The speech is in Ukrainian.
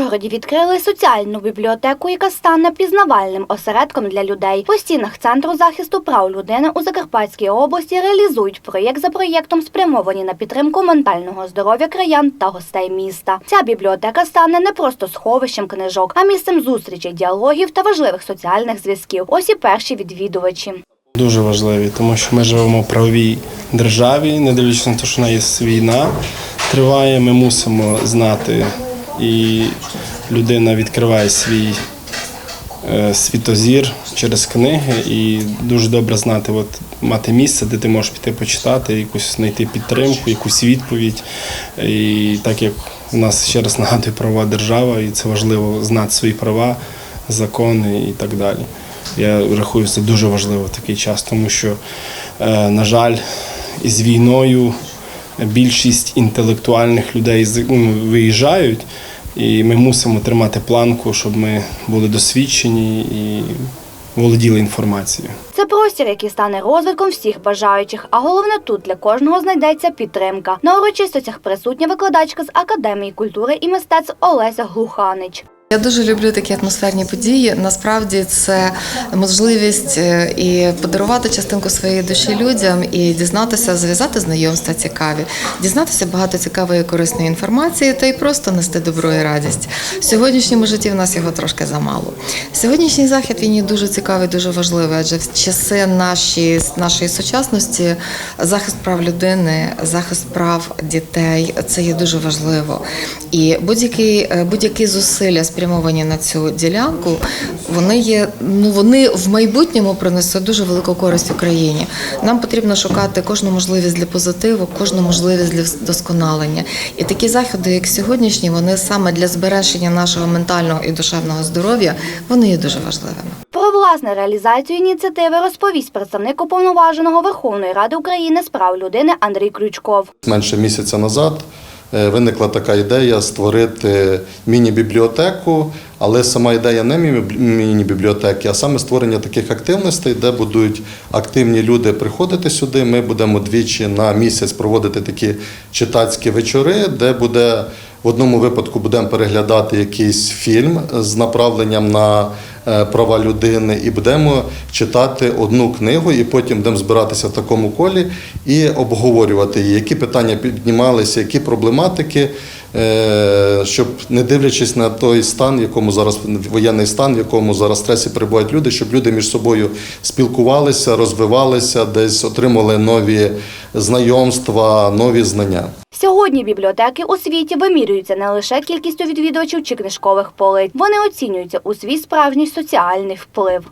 Ужгороді відкрили соціальну бібліотеку, яка стане пізнавальним осередком для людей. По стінах Центру захисту прав людини у Закарпатській області реалізують проєкт за проєктом, спрямовані на підтримку ментального здоров'я краян та гостей міста. Ця бібліотека стане не просто сховищем книжок, а місцем зустрічей, діалогів та важливих соціальних зв'язків. Ось і перші відвідувачі. Дуже важливі, тому що ми живемо в правовій державі, не дивлячись на те, що в нас війна триває, ми мусимо знати, і людина відкриває свій е, світозір через книги, і дуже добре знати, от, мати місце, де ти можеш піти почитати, якусь знайти підтримку, якусь відповідь. І так як у нас ще раз нагадую правова держава, і це важливо знати свої права, закони і так далі. Я рахую, це дуже важливо в такий час, тому що, е, на жаль, із війною більшість інтелектуальних людей виїжджають, і ми мусимо тримати планку, щоб ми були досвідчені і володіли інформацією. Це простір, який стане розвитком всіх бажаючих. А головне тут для кожного знайдеться підтримка. На урочистостях присутня викладачка з академії культури і мистецтв Олеся Глуханич. Я дуже люблю такі атмосферні події. Насправді це можливість е, і подарувати частинку своєї душі людям, і дізнатися, зв'язати знайомства цікаві, дізнатися багато цікавої корисної інформації, та й просто нести добро і радість. В сьогоднішньому житті в нас його трошки замало. Сьогоднішній захід він є дуже цікавий, дуже важливий, адже в часи наші, нашої сучасності захист прав людини, захист прав дітей це є дуже важливо. І будь-які е, будь-які зусилля спрямовані на цю ділянку, вони є ну вони в майбутньому принесуть дуже велику користь Україні. Нам потрібно шукати кожну можливість для позитиву, кожну можливість для вдосконалення. І такі заходи, як сьогоднішні, вони саме для збереження нашого ментального і душевного здоров'я, вони є дуже важливими. Про власне реалізацію ініціативи розповість представник уповноваженого Верховної Ради України з прав людини Андрій Крючков. Менше місяця назад е, виникла така ідея створити міні-бібліотеку, але сама ідея не мі- міні-бібліотеки, а саме створення таких активностей, де будуть активні люди приходити сюди. Ми будемо двічі на місяць проводити такі читацькі вечори, де буде в одному випадку будемо переглядати якийсь фільм з направленням на е, права людини, і будемо читати одну книгу, і потім будемо збиратися в такому колі і обговорювати її, які питання піднімалися, які проблематики, щоб не дивлячись на той стан, в якому зараз воєнний стан, в якому зараз стресі перебувають люди, щоб люди між собою спілкувалися, розвивалися, десь отримали нові знайомства, нові знання. Сьогодні бібліотеки у світі вимірюються не лише кількістю відвідувачів чи книжкових полиць. Вони оцінюються у свій справжній соціальний вплив.